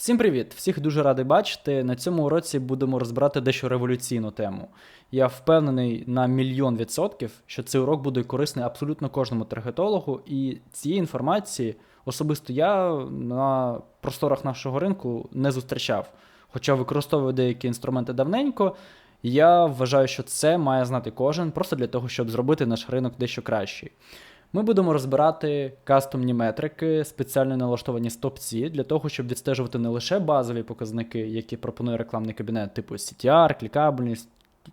Всім привіт! Всіх дуже радий бачити. На цьому уроці будемо розбирати дещо революційну тему. Я впевнений на мільйон відсотків, що цей урок буде корисний абсолютно кожному таргетологу, і цієї інформації особисто я на просторах нашого ринку не зустрічав. Хоча використовую деякі інструменти давненько, я вважаю, що це має знати кожен, просто для того, щоб зробити наш ринок дещо кращий. Ми будемо розбирати кастомні метрики, спеціально налаштовані стопці, для того, щоб відстежувати не лише базові показники, які пропонує рекламний кабінет, типу CTR, клікабельність,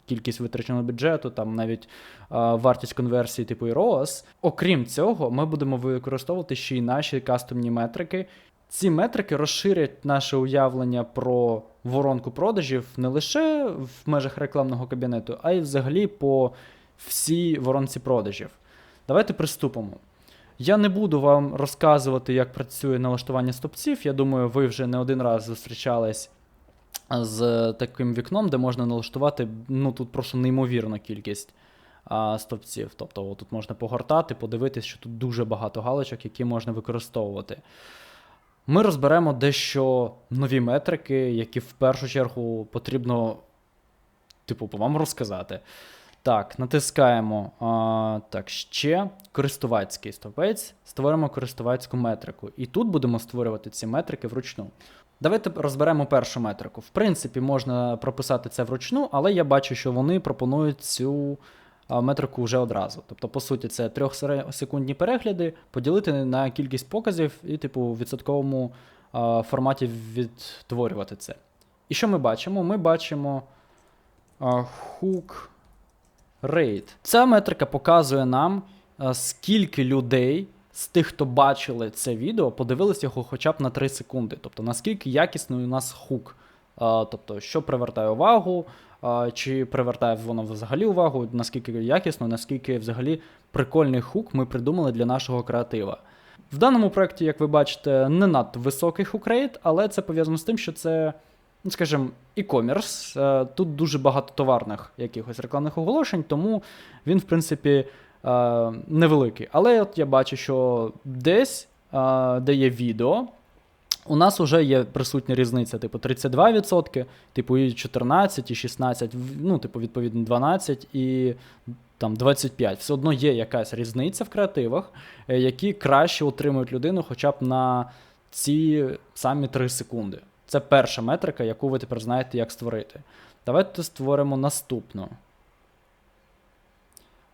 кількість витраченого бюджету, там навіть а, вартість конверсії, типу ROAS. Окрім цього, ми будемо використовувати ще й наші кастомні метрики. Ці метрики розширять наше уявлення про воронку продажів не лише в межах рекламного кабінету, а й взагалі по всій воронці продажів. Давайте приступимо. Я не буду вам розказувати, як працює налаштування стопців. Я думаю, ви вже не один раз зустрічались з таким вікном, де можна налаштувати ну тут просто неймовірну кількість а, стопців. Тобто тут можна погортати, подивитись, що тут дуже багато галочок, які можна використовувати. Ми розберемо дещо нові метрики, які в першу чергу потрібно, типу, вам розказати. Так, натискаємо а, так, ще користувацький стовпець, створимо користувацьку метрику. І тут будемо створювати ці метрики вручну. Давайте розберемо першу метрику. В принципі, можна прописати це вручну, але я бачу, що вони пропонують цю метрику вже одразу. Тобто, по суті, це 3-секундні перегляди, поділити на кількість показів і, типу, в відсотковому а, форматі відтворювати це. І що ми бачимо? Ми бачимо а, хук rate. Ця метрика показує нам, скільки людей з тих, хто бачили це відео, подивилися його хоча б на 3 секунди. Тобто наскільки якісний у нас хук. Тобто, що привертає увагу, чи привертає воно взагалі увагу, наскільки якісно, наскільки взагалі прикольний хук ми придумали для нашого креатива. В даному проєкті, як ви бачите, не надто високий хукрейт, але це пов'язано з тим, що це, скажімо, e-commerce. Е, Тут дуже багато товарних якихось рекламних оголошень, тому він, в принципі, е, невеликий. Але от я бачу, що десь, е, де є відео, у нас вже є присутня різниця, типу 32%, типу і 14, і 16, ну, типу, відповідно, 12 і там 25. Все одно є якась різниця в креативах, які краще утримують людину хоча б на ці самі 3 секунди. Це перша метрика, яку ви тепер знаєте, як створити. Давайте створимо наступну.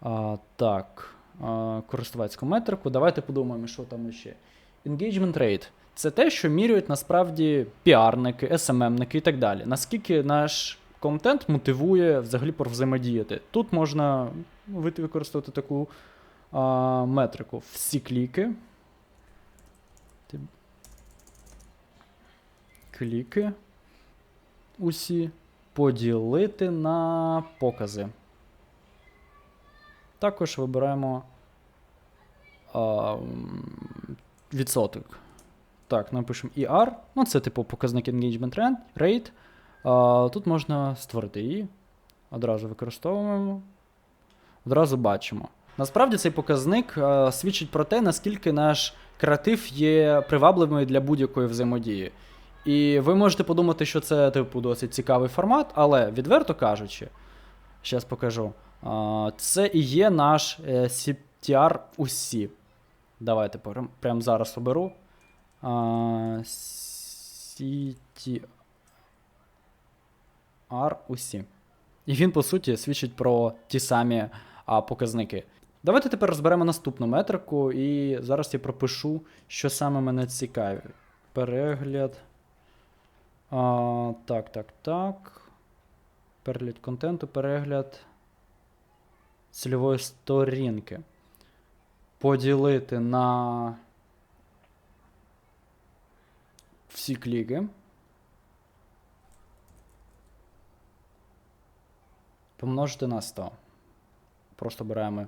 А, Так, а, користувацьку метрику. Давайте подумаємо, що там ще. Engagement rate. Це те, що міряють насправді піарники, СММники і так далі. Наскільки наш контент мотивує взагалі взаємодіяти. Тут можна використати таку а, метрику. Всі кліки. Кліки. Усі поділити на покази. Також вибираємо а, відсоток. Так, напишемо ER. Ну, це типу показник Engagement Rate. А, Тут можна створити її. Одразу використовуємо. Одразу бачимо. Насправді цей показник а, свідчить про те, наскільки наш креатив є привабливим для будь-якої взаємодії. І ви можете подумати, що це типу досить цікавий формат, але відверто кажучи, зараз покажу. Це і є наш е, CTR усі. Давайте прямо зараз оберу. CTR усі. І він, по суті, свідчить про ті самі а, показники. Давайте тепер розберемо наступну метрику, і зараз я пропишу, що саме мене цікавить. Перегляд. А, Так, так, так. Перегляд контенту, перегляд цільової сторінки. Поділити на всі кліки. Помножити на 100. Просто беремо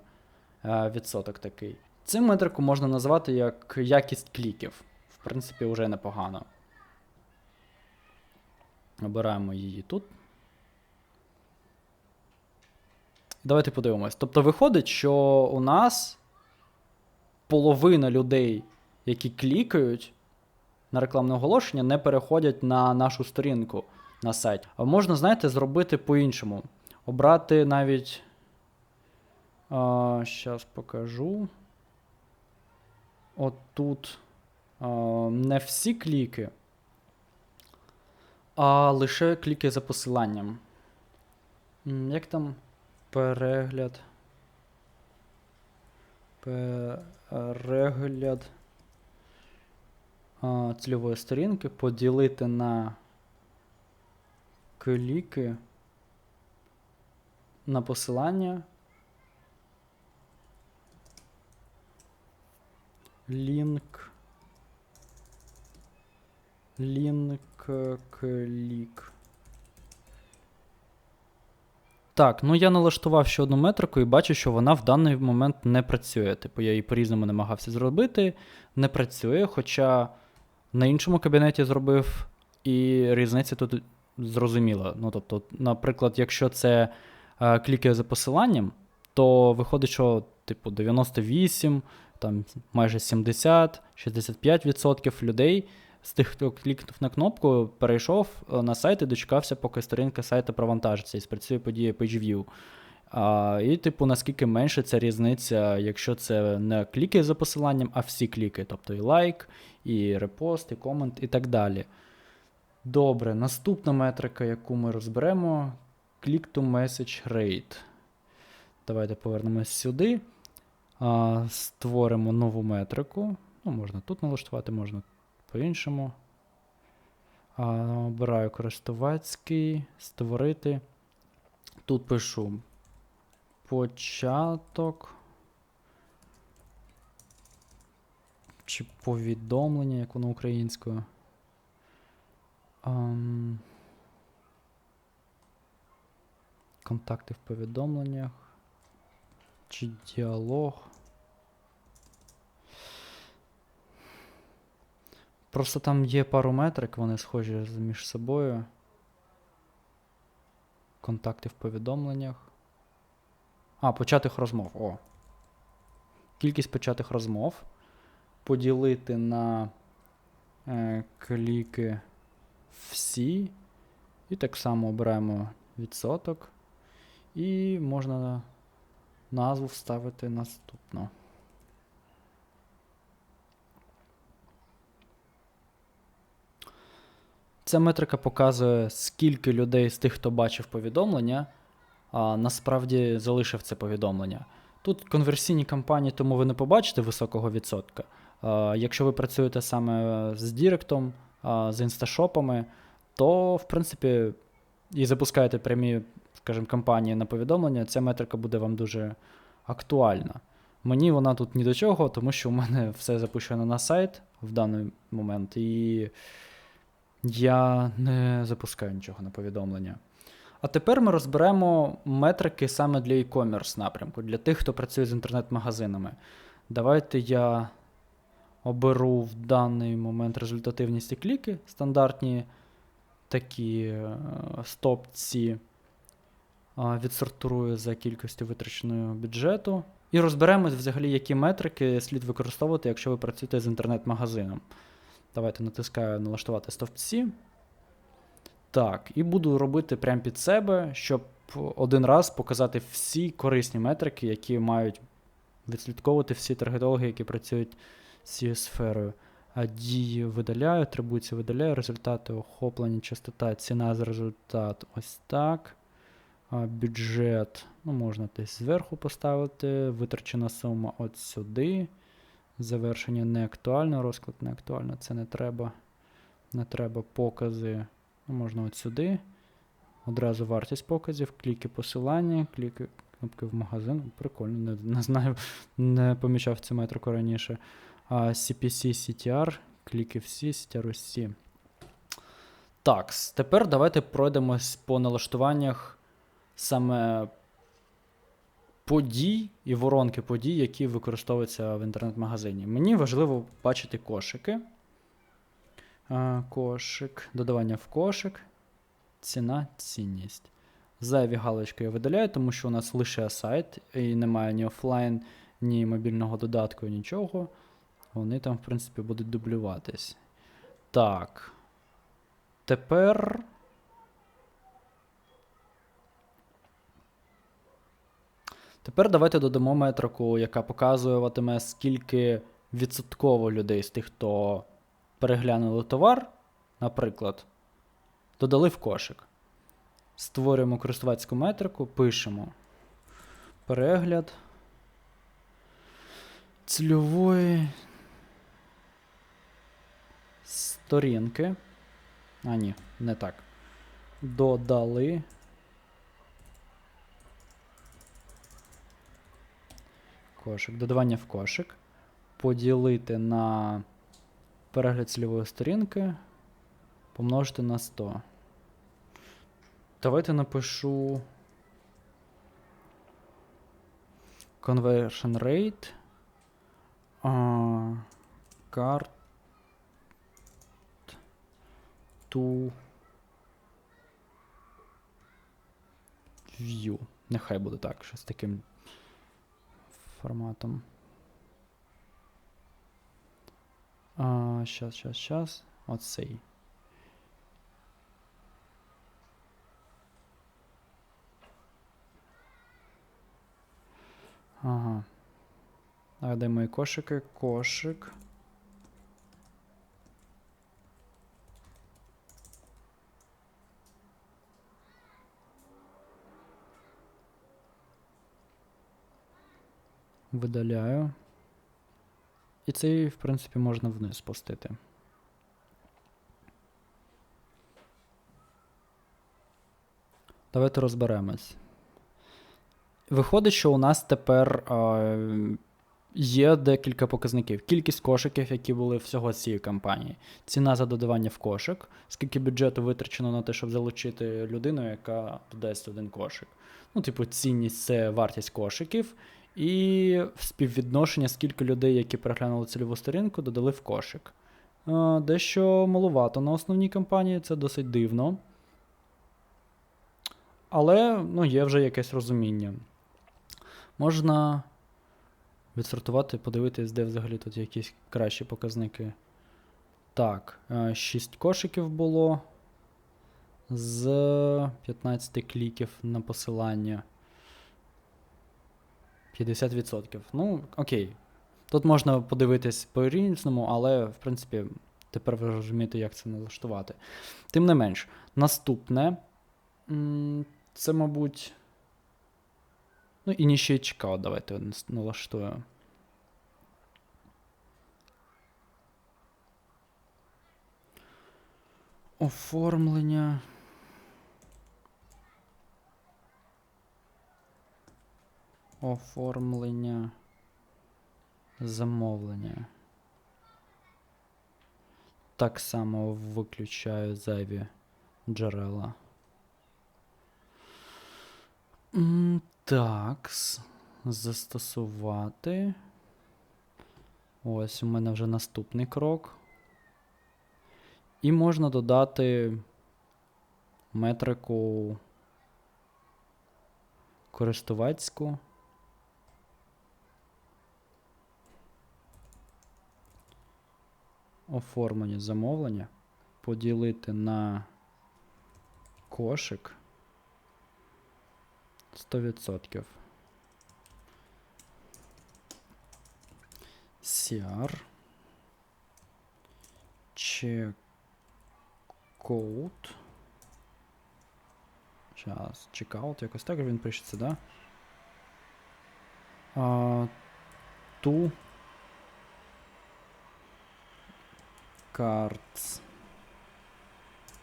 е, відсоток такий. Цю метрику можна назвати як якість кліків. В принципі, вже непогано. Обираємо її тут. Давайте подивимось. Тобто виходить, що у нас половина людей, які клікають, на рекламне оголошення, не переходять на нашу сторінку на сайті. А можна, знаєте, зробити по-іншому. Обрати навіть. Зараз покажу. От тут а, не всі кліки, а лише кліки за посиланням. Як там перегляд? Перегляд а, цільової сторінки поділити на кліки на посилання. Лінк. Лінк клік. Так, ну я налаштував ще одну метрику і бачу, що вона в даний момент не працює. Типу, я її по-різному намагався зробити. Не працює, хоча на іншому кабінеті зробив, і різниця тут зрозуміла. Ну, тобто, наприклад, якщо це е, кліки за посиланням, то виходить, що типу 98, там майже 70, 65% людей з тих, хто клікнув на кнопку, перейшов е, на сайт і дочекався, поки сторінка сайту провантажиться і спрацює подія PageView. А, І, типу, наскільки менше ця різниця, якщо це не кліки за посиланням, а всі кліки, тобто і лайк, і репост, і комент, і так далі. Добре, наступна метрика, яку ми розберемо, click-to-message rate. Давайте повернемось сюди. А, Створимо нову метрику. Ну, можна тут налаштувати, можна по-іншому. Обираю користувацький, створити. Тут пишу початок. Чи повідомлення, як воно українською. Ам, контакти в повідомленнях. Чи діалог. Просто там є пару метрик, вони схожі між собою. Контакти в повідомленнях. А, початих розмов. О. Кількість початих розмов. Поділити на е, кліки всі. І так само обираємо відсоток. І можна назву вставити наступну. Ця метрика показує, скільки людей з тих, хто бачив повідомлення, а насправді залишив це повідомлення. Тут конверсійні кампанії, тому ви не побачите високого відсотка. А, Якщо ви працюєте саме з Діректом, а, з інсташопами, то, в принципі, і запускаєте прямі, скажімо, кампанії на повідомлення, ця метрика буде вам дуже актуальна. Мені вона тут ні до чого, тому що у мене все запущено на сайт в даний момент, і я не запускаю нічого на повідомлення. А тепер ми розберемо метрики саме для e-commerce напрямку, для тих, хто працює з інтернет-магазинами. Давайте я оберу в даний момент результативність і кліки, стандартні такі е, стопці, відсортирую за кількістю витраченого бюджету. І розберемось взагалі, які метрики слід використовувати, якщо ви працюєте з інтернет-магазином. Давайте натискаю налаштувати стовпці. Так, і буду робити прямо під себе, щоб один раз показати всі корисні метрики, які мають відслідковувати всі таргетологи, які працюють з цією сферою. А дії видаляю, атрибуції видаляю, результати охоплення, частота, ціна за результат. Ось так. А, бюджет. Ну, можна десь зверху поставити. Витрачена сума от сюди. Завершення не актуально, розклад не актуально, це не треба. Не треба покази. Ну, можна от сюди. Одразу вартість показів, кліки посилання, кліки кнопки в магазин. Прикольно, не, не знаю, не помічав цю метрику раніше. А, CPC, CTR, кліки всі, CTR усі. Так, тепер давайте пройдемось по налаштуваннях саме подій і воронки подій, які використовуються в інтернет-магазині. Мені важливо бачити кошики. Кошик, додавання в кошик, ціна, цінність. Зайві галочки я видаляю, тому що у нас лише сайт, і немає ні офлайн, ні мобільного додатку, нічого. Вони там, в принципі, будуть дублюватись. Так. Тепер. Тепер давайте додамо метрику, яка показуватиме, скільки відсотково людей з тих, хто переглянули товар, наприклад, додали в кошик. Створюємо користувацьку метрику, пишемо перегляд цільової сторінки. А, ні, не так. Додали. Кошик. Додавання в кошик. Поділити на перегляд цільової сторінки. Помножити на 100. Давайте напишу. Conversion rate. А, card to view. Нехай буде так, щось таким форматом. А, щас, щас, щас. Оцей. Ага. А де мої кошики? Кошик. Видаляю. І цей, в принципі, можна вниз спустити. Давайте розберемось. Виходить, що у нас тепер е, є декілька показників. Кількість кошиків, які були всього цієї кампанії. Ціна за додавання в кошик, скільки бюджету витрачено на те, щоб залучити людину, яка додасть один кошик. Ну, типу, цінність це вартість кошиків. І співвідношення, скільки людей, які переглянули цільову сторінку, додали в кошик. Е, Дещо маловато на основній кампанії, це досить дивно. Але ну, є вже якесь розуміння. Можна відсортувати, подивитись, де взагалі тут якісь кращі показники. Так, 6 кошиків було з 15 кліків на посилання. 50%. Ну, окей. Тут можна подивитись по різному, але, в принципі, тепер ви розумієте, як це налаштувати. Тим не менш, наступне. Це, мабуть. Ну, initiate checkout давайте налаштуємо. Оформлення. Оформлення замовлення. Так само виключаю зайві джерела. Так. Застосувати. Ось у мене вже наступний крок. І можна додати метрику користувацьку. Оформлення замовлення. Поділити на кошик 100%. CR. Чекоут. Зараз, чекаут, якось так він пишеться, да? А, ту cards.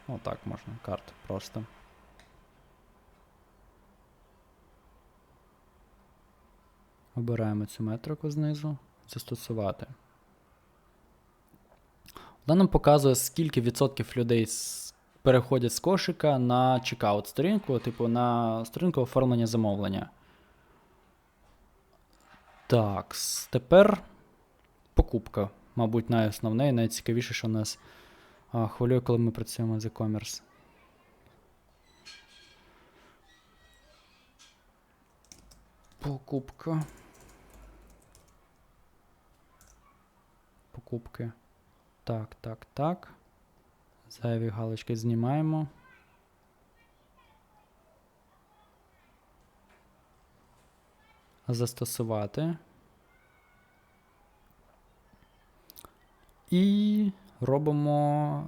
Отак можна, карт просто. Обираємо цю метрику знизу. Застосувати. Вона нам показує, скільки відсотків людей переходять з кошика на чекаут сторінку, типу на сторінку оформлення замовлення. Так, тепер покупка. Мабуть, найосновне і найцікавіше, що нас хвилює, коли ми працюємо з e-commerce. Покупка. Покупки. Так, так, так. Зайві галочки знімаємо. Застосувати. І робимо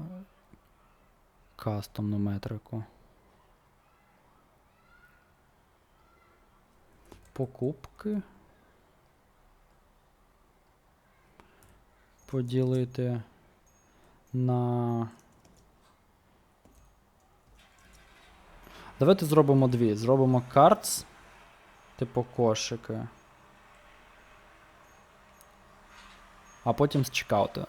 кастомну метрику. Покупки. Поділити на. Давайте зробимо дві. Зробимо cards, типу кошики. А потім з чекаута.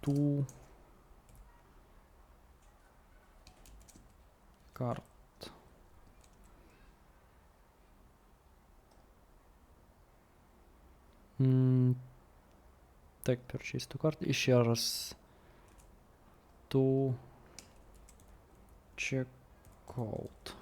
Ту. Карт. Так, purchase to card. І ще раз. Checkout. А,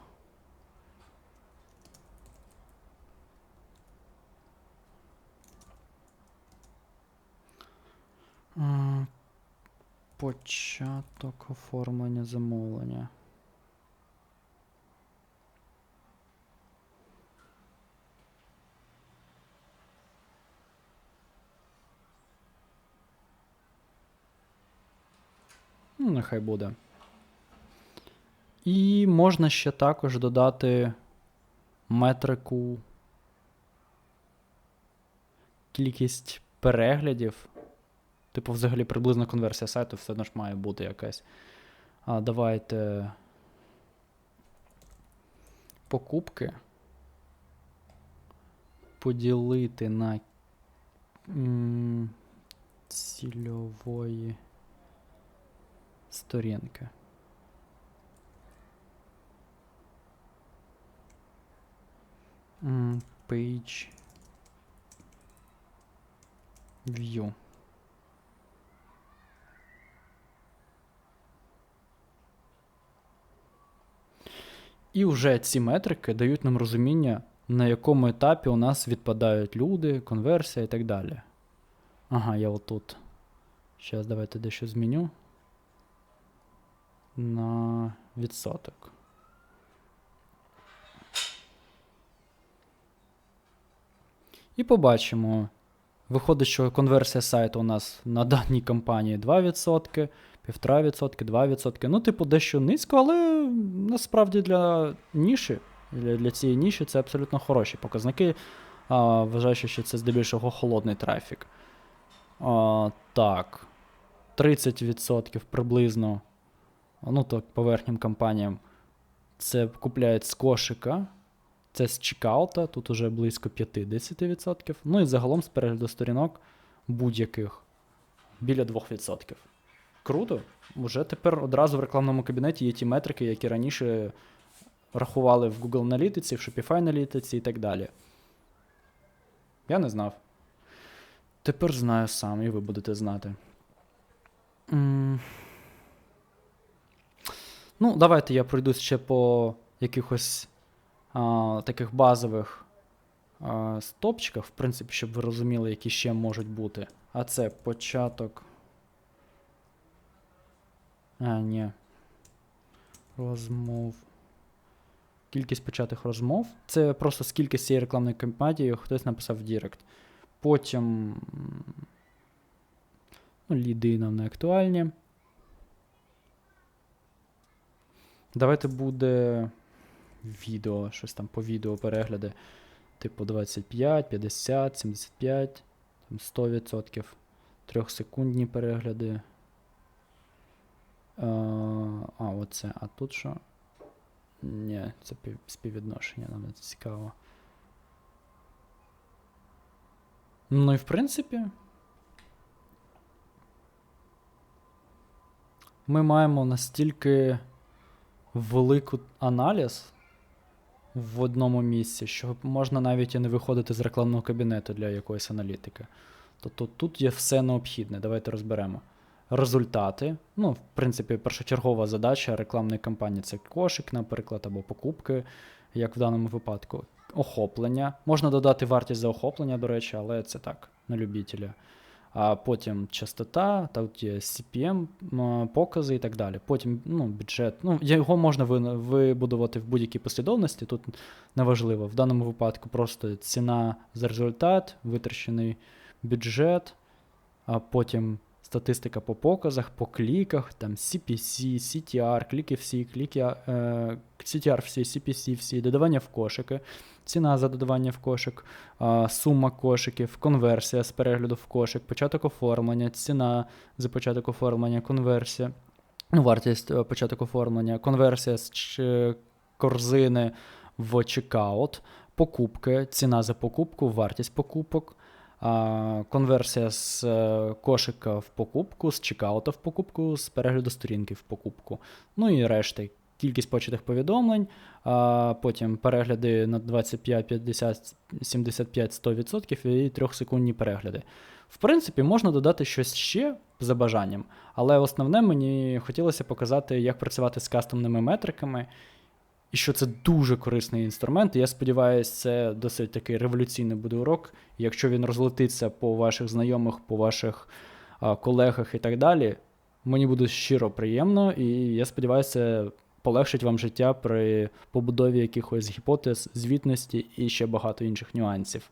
Початок оформлення замовлення. Ну, нехай буде. І можна ще також додати метрику кількість переглядів. Типу, взагалі приблизна конверсія сайту все одно ж має бути якась. А давайте покупки поділити на м, цільової сторінки. Page View. І вже ці метрики дають нам розуміння, на якому етапі у нас відпадають люди, конверсія і так далі. Ага, я отут. Зараз давайте дещо зміню. На відсоток. І побачимо. Виходить, що конверсія сайту у нас на даній кампанії 2%, 1,5%, 2%. Ну, типу, дещо низько, але насправді для ніші, для, для цієї ніші це абсолютно хороші показники. А, Вважаючи, що це здебільшого холодний трафік. А, Так. 30% приблизно. Ну, так, по верхнім кампаніям. Це купляють з кошика. Це з чекаута, тут уже близько 50%. Ну і загалом з перегляду сторінок будь-яких біля 2%. Круто. Уже тепер одразу в рекламному кабінеті є ті метрики, які раніше рахували в Google аналітиці, в Shopify аналітиці і так далі. Я не знав. Тепер знаю сам, і ви будете знати. М. Ну, давайте я пройдусь ще по якихось а, таких базових а, стопчиках, в принципі, щоб ви розуміли, які ще можуть бути. А це початок. А, ні. Розмов. Кількість початих розмов. Це просто скільки з цієї рекламної кампанії хтось написав в Дірект. Потім. Ну, ліди нам не актуальні. Давайте буде відео, щось там по відео перегляди. Типу 25, 50, 75, там 100%. Трьохсекундні перегляди. А, оце. А тут що? Ні, це співвідношення, нам не цікаво. Ну і в принципі. Ми маємо настільки велику аналіз в одному місці, що можна навіть і не виходити з рекламного кабінету для якоїсь аналітики. Тобто тут є все необхідне. Давайте розберемо. Результати. Ну, в принципі, першочергова задача рекламної кампанії це кошик, наприклад, або покупки, як в даному випадку. охоплення. Можна додати вартість за охоплення, до речі, але це так, на любителя. А потім частота, тут є CPM, покази і так далі. Потім ну, бюджет. Ну, його можна вибудувати в будь-якій послідовності. Тут неважливо. В даному випадку просто ціна за результат, витрачений бюджет, а потім статистика по показах, по кліках, там CPC, CTR, кліки всі, кліки, е, CTR всі, CPC всі, додавання в кошики, ціна за додавання в кошик, а, сума кошиків, конверсія з перегляду в кошик, початок оформлення, ціна за початок оформлення, конверсія, ну, вартість е, початок оформлення, конверсія з корзини в чекаут, покупки, ціна за покупку, вартість покупок, конверсія з е, кошика в покупку, з чекаута в покупку, з перегляду сторінки в покупку. Ну і решти. Кількість початих повідомлень, а потім перегляди на 25, 50, 75, 100% і 3-секундні перегляди. В принципі, можна додати щось ще за бажанням, але основне мені хотілося показати, як працювати з кастомними метриками, і що це дуже корисний інструмент. Я сподіваюся, це досить такий революційний буде урок. Якщо він розлетиться по ваших знайомих, по ваших а, колегах і так далі, мені буде щиро приємно, і я сподіваюся, полегшить вам життя при побудові якихось гіпотез, звітності і ще багато інших нюансів.